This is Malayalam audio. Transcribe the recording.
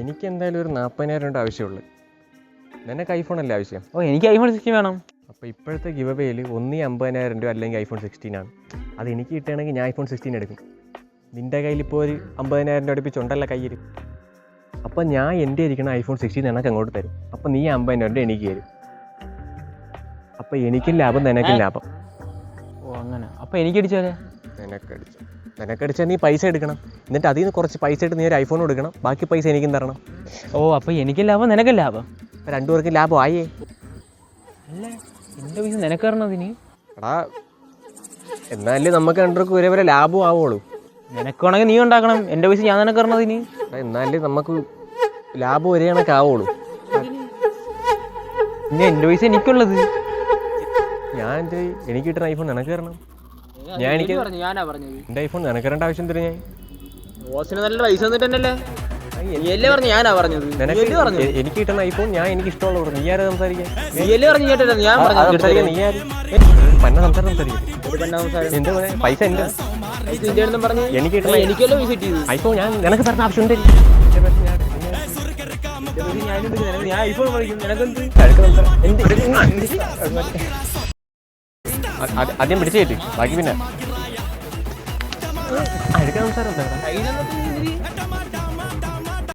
എനിക്ക് എന്തായാലും ഒരു നാൽപ്പതിനായിരം രൂപ ആവശ്യമുള്ളൂ. നിനക്ക് ഐഫോൺ അല്ലേ ആവശ്യം? ഓ എനിക്ക് ഐഫോൺ സിക്സ്റ്റീൻ വേണം. അപ്പോൾ ഇപ്പോഴത്തെ ഗിവ് അവേയിൽ ഒന്നീ അമ്പതിനായിരം രൂപ അല്ലെങ്കിൽ ഐഫോൺ സിക്സ്റ്റീൻ ആണ്. അത് എനിക്ക് കിട്ടുകയാണെങ്കിൽ ഞാൻ ഐഫോൺ സിക്സ്റ്റീൻ എടുക്കും. നിന്റെ കയ്യിൽ ഇപ്പോൾ ഒരു അമ്പതിനായിരം രൂപ അടുപ്പിച്ചുണ്ടല്ലോ കയ്യിൽ. അപ്പോൾ ഞാൻ എന്റെ ഇരിക്കുന്ന ഐഫോൺ സിക്സ്റ്റീൻ നിനക്ക് അങ്ങോട്ട് തരും. അപ്പോൾ നീ അമ്പതിനായിരം രൂപ എനിക്ക് തരും. അപ്പോൾ എനിക്കും ലാഭം നിനക്കും ലാഭം. ഓ അങ്ങനെ. അപ്പോൾ എനിക്ക് അടിച്ചാലേ? നിനക്കടിച്ച. നിനക്കടിച്ചാൽ നീ പൈസ എടുക്കണം. എന്നിട്ട് അതിൽ നിന്ന് കുറച്ച് പൈസ എടുത്ത് നീ ഒരു ഐഫോൺ എടുക്കണം ബാക്കി പൈസ എനിക്കും തരണം. ഓ അപ്പോൾ എനിക്ക് ലാഭം നിനക്ക് ലാഭം? അപ്പോൾ രണ്ടുപേർക്കും ലാഭം ആയേ. അല്ല എന്റെ പൈസ നിനക്ക് തരണതിന് എടാ എന്നാലേ നമുക്ക് രണ്ടുപേർക്കും ഒരേപോലെ ലാഭം ആവുള്ളൂ. നിനക്കാണെങ്കിൽ നീ ഉണ്ടാക്കണം. എന്റെ പൈസ ഞാൻ നിനക്ക് തരണതിന് എന്നാലേ നമുക്ക് ലാഭം ഒരേ കണക്ക് ആവുള്ളൂ. പിന്നെ എന്റെ പൈസ എനിക്കുള്ളത്. ഞാൻ എന്റെ എനിക്ക് കിട്ടുന്ന ഐഫോൺ നിനക്ക് തരണം. ഞാൻ എനിക്ക് ഞാനാ പറഞ്ഞത്. എന്റെ ഐഫോൺ നിനക്ക് രണ്ട് ആവശ്യം തരും ഞാൻ? നല്ല പൈസ തന്നിട്ടല്ലേ നീയല്ലേ പറഞ്ഞു ഞാനാ പറഞ്ഞത്. നിനക്ക് എ- എനിക്ക് കിട്ടുന്ന ഐഫോൺ ഞാൻ എനിക്ക് ഇഷ്ടമുള്ള നീ ആരാ സംസാരിക്കാൻ? നീയല്ലേ പറഞ്ഞു കേട്ടോ ഞാൻ നീ ആര്? പന്ന സംസാരം സംസാരിക്കും. എന്റെ പൈസ പറഞ്ഞു. എനിക്ക് കിട്ടുന്ന എനിക്കല്ലേ പൈസ കിട്ടിയത്? ഐഫോൺ ഞാൻ നിനക്ക് തരുന്ന ആവശ്യം ഉണ്ട്. ഞാൻ ഐഫോൺ നിനക്കെന്ത്? ആദ്യം പിടിച്ചു കയറ്റി ബാക്കി പിന്നെ അഴുക്ക സംസാരം